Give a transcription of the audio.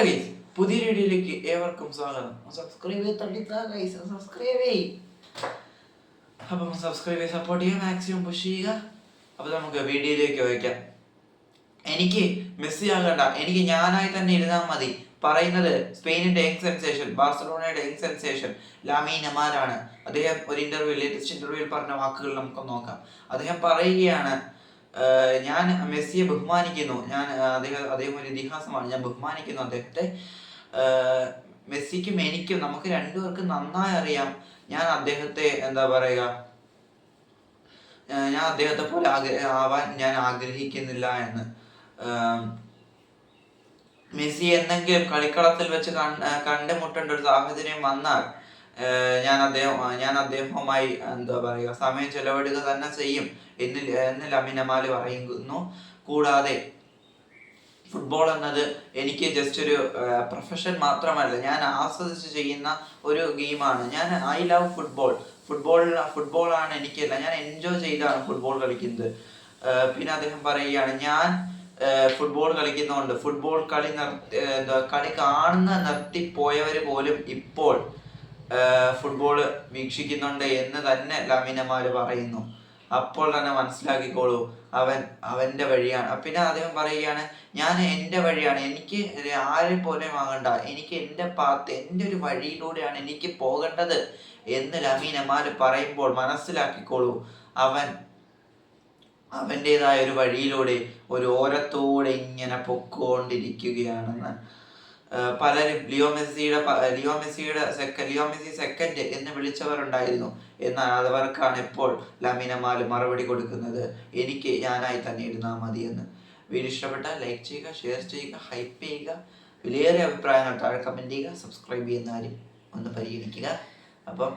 Hello guys പുതിയ വീഡിയോയിലേക്ക് ഏവർക്കും സ്വാഗതം. സബ്സ്ക്രൈബ് തള്ളിത്താ ഗൈസ് സബ്സ്ക്രൈബ് ചെയ് അപ്പം സബ്സ്ക്രൈബ് ചെയ്ത് സപ്പോർട്ട് ചെയ്യുക മാക്സിമം പുഷ് ചെയ്യുക. അപ്പോൾ നമുക്ക് വീഡിയോയിലേക്ക് വയ്ക്കാം. എനിക്ക് മെസ്സി ആകണ്ട എനിക്ക് ഞാനായി തന്നെ ഇരുന്നാൽ മതി. പറയുന്നത് സ്പെയിനിന്റെ യങ് സെൻസേഷൻ ബാർസലോണയുടെ യങ് സെൻസേഷൻ ലാമീൻ അമാനാണ് അദ്ദേഹം ഒരു ഇന്റർവ്യൂ ലേറ്റസ്റ്റ് ഇന്റർവ്യൂവിൽ പറഞ്ഞ വാക്കുകൾ നമുക്ക് നോക്കാം. അദ്ദേഹം പറയുകയാണ് "ആഹ് ഞാൻ മെസ്സിയെ ബഹുമാനിക്കുന്നു. ഞാൻ അദ്ദേഹം അദ്ദേഹം ഒരു ഇതിഹാസമാണ്. ഞാൻ ബഹുമാനിക്കുന്നു അദ്ദേഹത്തെ. മെസ്സിക്കും എനിക്കും നമുക്ക് രണ്ടുപേർക്കും നന്നായി അറിയാം. ഞാൻ അദ്ദേഹത്തെ എന്താ പറയുക? ഞാൻ അദ്ദേഹത്തെ പോലെ ആവാൻ ഞാൻ ആഗ്രഹിക്കുന്നില്ല എന്ന്. മെസ്സി എന്തെങ്കിലും കളിക്കളത്തിൽ വെച്ച് കണ്ട് കണ്ടുമുട്ടേണ്ട ഒരു സാഹചര്യം വന്നാൽ ഞാൻ അദ്ദേഹം ഞാൻ അദ്ദേഹവുമായി എന്താ പറയുക സമയം ചെലവിടുക തന്നെ ചെയ്യും എന്ന് എന്ന് ലമിനമാൽ പറയുന്നു. കൂടാതെ ഫുട്ബോൾ എന്നത് എനിക്ക് ജസ്റ്റ് ഒരു പ്രൊഫഷൻ മാത്രമല്ല ഞാൻ ആസ്വദിച്ച് ചെയ്യുന്ന ഒരു ഗെയിമാണ് ഞാൻ ഐ ലവ് ഫുട്ബോൾ ഫുട്ബോൾ ഫുട്ബോളാണ് എനിക്കല്ല ഞാൻ എൻജോയ് ചെയ്താണ് ഫുട്ബോൾ കളിക്കുന്നത്. പിന്നെ അദ്ദേഹം പറയുകയാണ് ഞാൻ ഫുട്ബോൾ കളിക്കുന്നതുകൊണ്ട് ഫുട്ബോൾ കളി നിർത്തി എന്താ കളി കാണുന്ന നിർത്തിപ്പോയവർ പോലും ഇപ്പോൾ ഫുട്ബോൾ വീക്ഷിക്കുന്നുണ്ട് എന്ന് തന്നെ ലാമിനമാര് പറയുന്നു. അപ്പോൾ തന്നെ മനസ്സിലാക്കിക്കോളൂ അവൻ അവന്റെ വഴിയാണ്. പിന്നെ അദ്ദേഹം പറയുകയാണ് ഞാൻ എന്റെ വഴിയാണ്. എനിക്ക് ആരെ പോലെ വാങ്ങണ്ട. എനിക്ക് എന്റെ പാത്ത് എന്റെ ഒരു വഴിയിലൂടെയാണ് എനിക്ക് പോകേണ്ടത് എന്ന് ലമീൻ പറയുമ്പോൾ മനസ്സിലാക്കിക്കോളൂ അവൻ അവന്റെതായ ഒരു വഴിയിലൂടെ ഒരു ഓരത്തോടെ ഇങ്ങനെ പൊക്കോണ്ടിരിക്കുകയാണെന്ന്. പലരും ലിയോ മെസ്സിയുടെ ലിയോ മെസ്സിയുടെ സെക്കൻഡ് ലിയോ മെസ്സി സെക്കൻഡ് എന്ന് വിളിച്ചവരുണ്ടായിരുന്നു. എന്നാൽ അവർക്കാണ് ഇപ്പോൾ ലമിനമാൽ മറുപടി കൊടുക്കുന്നത്. എനിക്ക് ഞാനായി തന്നെ ഇരുന്നാൽ മതി എന്ന് വീഡിയോ ഇഷ്ടപ്പെട്ടാൽ ലൈക്ക് ചെയ്യുക ഷെയർ ചെയ്യുക ഹൈപ്പ് ചെയ്യുക. വിലയേറിയ അഭിപ്രായങ്ങൾ താഴെ കമന്റ് ചെയ്യുക സബ്സ്ക്രൈബ് ചെയ്യുന്ന കാര്യം ഒന്ന് പരിഗണിക്കുക. അപ്പം